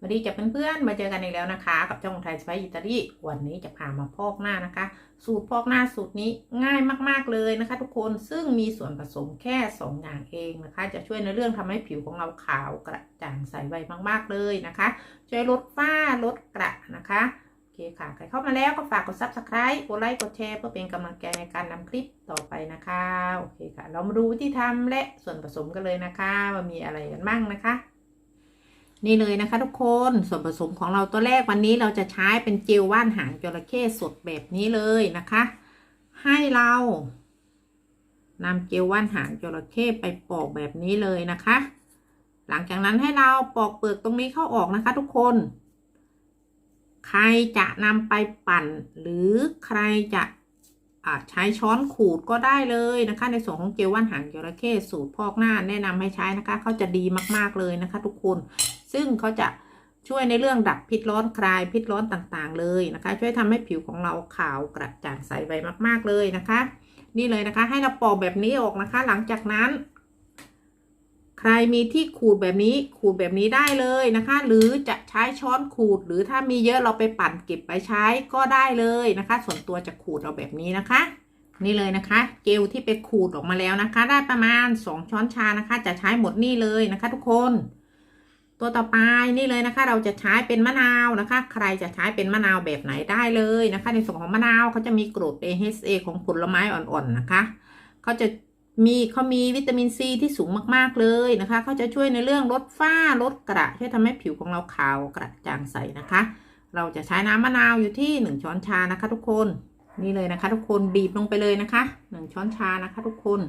สวัสดีจ้ะเพื่อนๆมาเจอกันอีกแล้วนะคะ กับช่องไทยสไปอิตาลีวันนี้จะพามาพอกหน้านะคะ สูตรพอกหน้าสูตรนี้ง่ายมากๆเลยนะคะ ทุกคนซึ่งมีส่วนผสมแค่ 2 อย่างเองนะคะ จะช่วยในเรื่องทำให้ผิวของเราขาวกระจ่างใสไวมากๆเลยนะคะ ช่วยลดฝ้าลดกระนะคะโอเคค่ะใครเข้ามาแล้วก็ฝากกด subscribe กดไลค์กดแชร์เพื่อเป็นกำลังใจในการนำคลิปต่อไปนะคะโอเคค่ะ เรามาดูวิธีทำและส่วนผสมกันเลยนะคะว่ามีอะไรกันบ้างนะคะ นี่เลยนะคะทุกคนส่วนผสมของเราตัวแรกวันนี้เราจะใช้เป็นเจลว่านหางจระเข้สดแบบนี้เลยนะคะ ให้เรานำเจลว่านหางจระเข้ไปปอกแบบนี้เลยนะคะ หลังจากนั้นให้เราปอกเปลือกตรงนี้เข้าออกนะคะทุกคน ใครจะนำไปปั่น หรือใครจะใช้ช้อนขูดก็ได้เลยนะคะ ในส่วนของเจลว่านหางจระเข้สูตรพอกหน้าแนะนำให้ใช้นะคะ เขาจะดีมากๆเลยนะคะ ทุกคน ซึ่งเขาจะช่วยในเรื่องดับพิษร้อนคลายพิษร้อนต่างๆ เลยนะคะ ช่วยทำให้ผิวของเราขาวกระจ่างใสไวมากๆเลยนะคะ นี่เลยนะคะ ให้เราปอกแบบนี้ออกนะคะ หลังจากนั้น ใครมีที่ขูดแบบนี้ขูดแบบนี้ได้เลยนะคะ หรือจะใช้ช้อนขูด หรือถ้ามีเยอะเราไปปั่นเก็บไปใช้ก็ได้เลยนะคะ ส่วนตัวจะขูดเอาแบบนี้นะคะ นี่เลยนะคะเจลที่ไปขูดออกมาแล้วนะคะ ได้ประมาณ 2 ช้อนชานะคะ จะใช้หมดนี่เลยนะคะ ทุกคน ตัวต่อไปนี่เลยนะคะ เราจะใช้เป็นมะนาวนะคะ ใครจะใช้เป็นมะนาวแบบไหนได้เลยนะคะ ในส่วนของมะนาวเขาจะมีกรด AHA ของผลไม้อ่อนๆนะคะเขาจะมีเขามีวิตามินซีที่สูงมากๆเลยนะคะเขาจะช่วยในเรื่องลดฝ้าลดกระช่วยทำให้ผิวของเราขาวกระจ่างใสนะคะ เราจะใช้น้ำมะนาวอยู่ที่ 1 ช้อนชานะคะ ทุกคนนี่เลยนะคะ ทุกคนบีบลงไปเลยนะคะ 1 ช้อนชานะคะ ทุกคน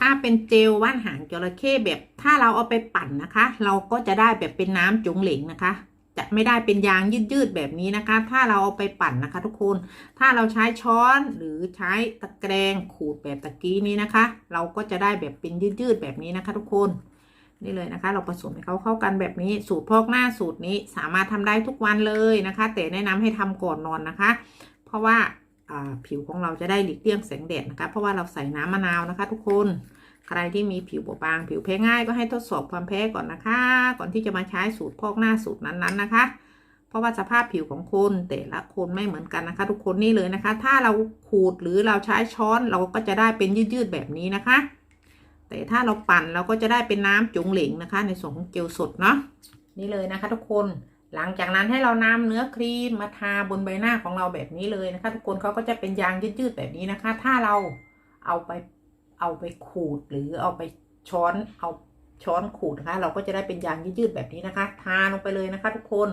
ถ้าเป็นเจลว่านหางจระเข้แบบถ้าเราเอาไปปั่นนะคะ เราก็จะได้แบบเป็นน้ำจุ๋งเหลงนะคะ จะไม่ได้เป็นยางยืดๆแบบนี้นะคะ ถ้าเราเอาไปปั่นนะคะ ทุกคน ถ้าเราใช้ช้อนหรือใช้ตะแกรงขูดแบบตะกี้นี้นะคะ เราก็จะได้แบบเป็นยืดๆแบบนี้นะคะ ทุกคนนี่เลยนะคะ เราผสมให้เขาเข้ากันแบบนี้สูตรพอกหน้าสูตรนี้สามารถทำได้ทุกวันเลยนะคะ แต่แนะนำให้ทำก่อนนอนนะคะ เพราะว่า ผิวของเราจะได้หลีกเลี่ยงแสงแดดนะคะ เพราะว่าเราใส่น้ำมะนาวนะคะ ทุกคน ใครที่มีผิวบอบบาง ผิวแพ้ง่ายก็ให้ทดสอบความแพ้ก่อนนะคะ ก่อนที่จะมาใช้สูตรพอกหน้าสูตรนั้นๆนะคะ เพราะว่าสภาพผิวของคนแต่ละคนไม่เหมือนกันนะคะ ทุกคนนี่เลยนะคะ ถ้าเราขูดหรือเราใช้ช้อนเราก็จะได้เป็นยืดๆแบบนี้นะคะ แต่ถ้าเราปั่นเราก็จะได้เป็นน้ำจุ๋งเหลงนะคะ ในส่วนของเจลสดเนาะนี่เลยนะคะ ทุกคน หลังจากนั้นให้เรานำเนื้อครีมมาทาบนใบหน้าของเราแบบนี้เลยนะคะ ทุกคนเขาก็จะเป็นยางยืดๆแบบนี้นะคะ ถ้าเราเอาไปเอาไปขูดหรือเอาไปช้อนเอาช้อนขูดนะคะ เราก็จะได้เป็นยางยืดๆแบบนี้นะคะ ทาลงไปเลยนะคะ ทุกคน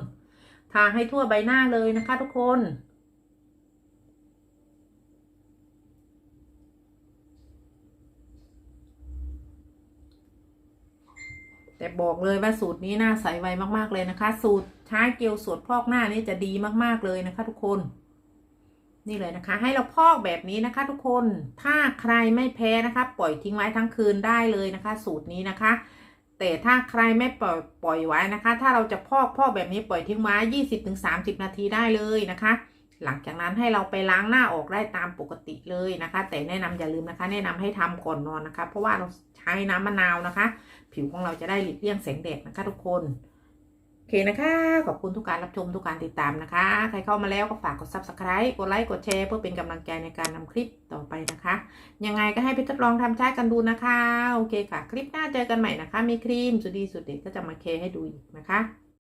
ทาให้ทั่วใบหน้าเลยนะคะ ทุกคน แต่บอกเลยว่าสูตรนี้หน้าใสไวมากๆเลยนะคะ สูตรใช้เกลียวสดพอกหน้านี่จะดีมากๆเลยนะคะ ทุกคน นี่เลยนะคะ ให้เราพอกแบบนี้นะคะ ทุกคนถ้าใครไม่แพ้นะคะ ปล่อยทิ้งไว้ทั้งคืนได้เลยนะคะ สูตรนี้นะคะ แต่ถ้าใครไม่ปล่อยปล่อยไว้นะคะ ถ้าเราจะพอกพอกแบบนี้ปล่อยทิ้งไว้ยี่สิบถึงสามสิบนาทีได้เลยนะคะ หลังจากนั้นให้เราไปล้างหน้าออกได้ตามปกติเลยนะคะ แต่แนะนำอย่าลืมนะคะ แนะนำให้ทำก่อนนอนนะคะ เพราะว่าเราใช้น้ำมะนาวนะคะ ผิวของเราจะได้หลีกเลี่ยงแสงแดดนะคะ ทุกคนโอเคนะคะ ขอบคุณทุกการรับชมทุกการติดตามนะคะ ใครเข้ามาแล้วก็ฝากกด subscribe กดไลค์กดแชร์เพื่อเป็นกำลังใจในการนำคลิปต่อไปนะคะ ยังไงก็ให้ไปทดลองทำใช้กันดูนะคะ โอเคค่ะ คลิปหน้าเจอกันใหม่นะคะ มีครีมสุดดีสุดเด็ดก็จะมาเคให้ดูอีกนะคะ